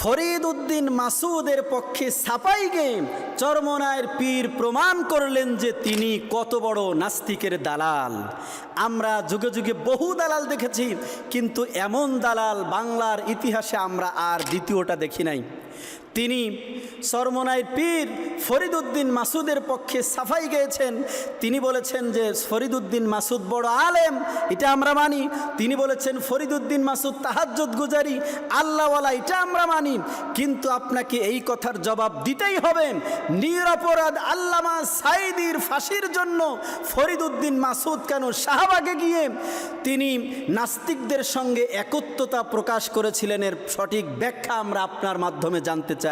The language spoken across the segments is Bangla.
ফরিদ উদ্দিন মাসুদের পক্ষে সাপাই গেম চরমনায়ের পীর প্রমাণ করলেন যে তিনি কত বড় নাস্তিকের দালাল। আমরা যুগে যুগে বহু দালাল দেখেছি, কিন্তু এমন দালাল বাংলার ইতিহাসে আমরা আর দ্বিতীয়টা দেখি নাই। তিনি সরমনাই পীর ফরিদুদ্দিন মাসুদের পক্ষে সাফাই গেয়েছেন। তিনি বলেছেন যে ফরিদুদ্দিন মাসুদ বড় আলেম, এটা আমরা মানি। তিনি বলেছেন ফরিদুদ্দিন মাসুদ তাহাজ্জুদ গুজারি, আল্লাহওয়ালা, এটা আমরা মানি। কিন্তু আপনাকে এই কথার জবাব দিতেই হবে। নিরপরাধ আল্লামা সাইদির ফাঁসির জন্য ফরিদুদ্দিন মাসুদ কেন শাহবাগে গিয়ে? তিনি নাস্তিকদের সঙ্গে একত্বতা প্রকাশ করেছিলেন, এর সঠিক ব্যাখ্যা আমরা আপনার মাধ্যমে জানতে চাই।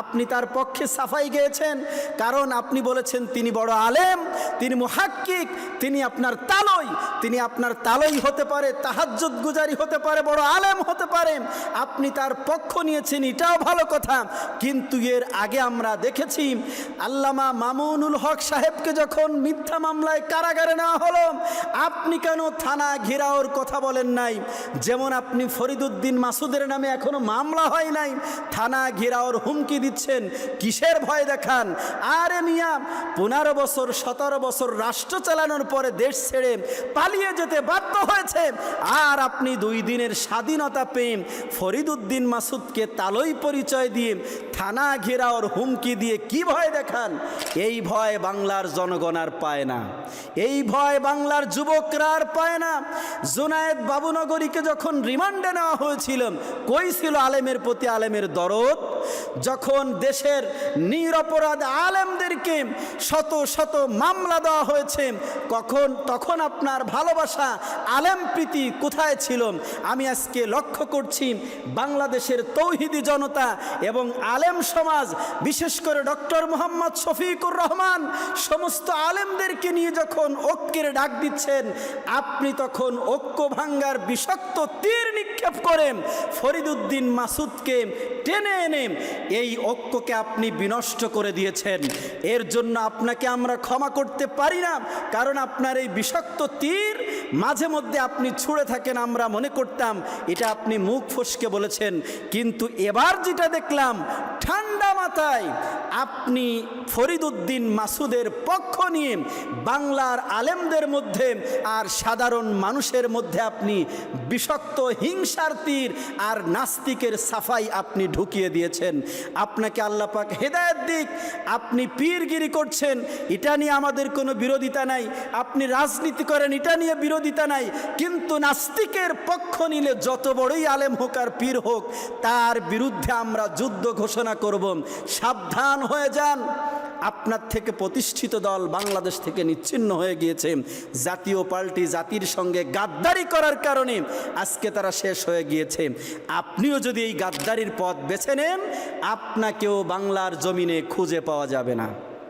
আপনি তার পক্ষে সাফাই গেয়েছেন, কারণ আপনি বলেছেন তিনি বড় আলেম, তিনি মুহাক্কিক, তিনি আপনার তালই, তিনি আপনার তালই হতে পারে, তাহাজ্জুদ গুজারি হতে পারে, বড় আলেম হতে পারে। আপনি তার পক্ষ নিয়েছেন, এটাও ভালো কথা। কিন্তু এর আগে আমরা দেখেছি, আল্লামা মামুনুল হক সাহেবকে যখন মিথ্যা মামলায় কারাগারে নেওয়া হলো, আপনি কেন থানা ঘেরাওর কথা বলেন নাই? যেমন আপনি ফরিদুদ্দিন মাসুদের নামে এখনও মামলা হয় নাই, থানা ঘেরাওর হুমকি দিচ্ছেন, কিসের ভয় দেখান? আরে মিয়া, পনেরো বছর, সতেরো বছর রাষ্ট্র চালানোর পরে দেশ ছেড়ে পালিয়ে যেতে বাধ্য হয়েছে। আর আপনি দুই দিনের স্বাধীনতা পেয়ে ফরিদুদ্দিন মাসুদকে তালই পরিচয় দিয়ে থানা ঘেরাওর হুমকি দিয়ে কি ভয় দেখান? এই ভয় বাংলার জনগণ আর পায় না। এই ভয় বাংলার যুবকরা আর পায় না। জুনায়েদ বাবুনগরীকে যখন রিমান্ডে নেওয়া হয়েছিল, কই ছিল আলেমের প্রতি আলেমের দরদ? যখন দেশের নিরপরাধ আলেমদেরকে শত শত মামলা দেওয়া হয়েছে, কখন, তখন আপনার ভালোবাসা আলেম প্রীতি কোথায় ছিল? আমি আজকে লক্ষ্য করছি বাংলাদেশের তৌহিদি জনতা এবং আলেম সমাজ, বিশেষ করে ডক্টর মোহাম্মদ শফিকুর রহমান, সমস্ত আলেমদেরকে নিয়ে যখন ঐক্যের ডাক দিচ্ছেন, আপনি তখন ঐক্য ভাঙ্গার বিষাক্ত তীর নিক্ষেপ করেন। ফরিদুদ্দিন মাসুদকে টেনে এনে এই ঐক্যকে আপনি বিনষ্ট করে দিয়েছেন। এর জন্য আপনাকে আমরা ক্ষমা করতে পারি না, কারণ আপনার এই বিষাক্ত তীর মাঝে মধ্যে আপনি ছুঁড়ে থাকেন, আমরা মনে করতাম এটা আপনি মুখ ফসকে বলেছেন। কিন্তু এবার যেটা দেখলাম, ঠান্ডা মাথায় আপনি ফরিদুদ্দিন মাসুদের পক্ষ নিয়ে বাংলার আলেমদের মধ্যে আর সাধারণ মানুষের মধ্যে আপনি বিষাক্ত হিংসার তীর আর নাস্তিকের সাফাই আপনি ঢুকিয়ে দিয়েছেন। আপনাকে আল্লাহ পাক হেদায়ত দিক, আপনি পীরগিরি করছেন, এটা নিয়ে আমাদের কোনো বিরোধিতা নাই, আপনি রাজনীতি করেন, এটা নিয়ে বিরোধিতা নাই, কিন্তু নাস্তিকের পক্ষ নিলে যত বড়ই আলেম হোক আর পীর হোক, তার বিরুদ্ধে আমরা যুদ্ধ ঘোষণা করব। সাবধান হয়ে যান। আপনার থেকে প্রতিষ্ঠিত দল বাংলাদেশ থেকে নিচ্ছিন্ন হয়ে গিয়েছে। জাতীয় পার্টি জাতির সঙ্গে গাদ্দারি করার কারণে আজকে তারা শেষ হয়ে গিয়েছে। আপনিও যদি এই গাদ্দারির পথ বেছে নেন আপনাকেও বাংলার জমিনে খুঁজে পাওয়া যাবে না।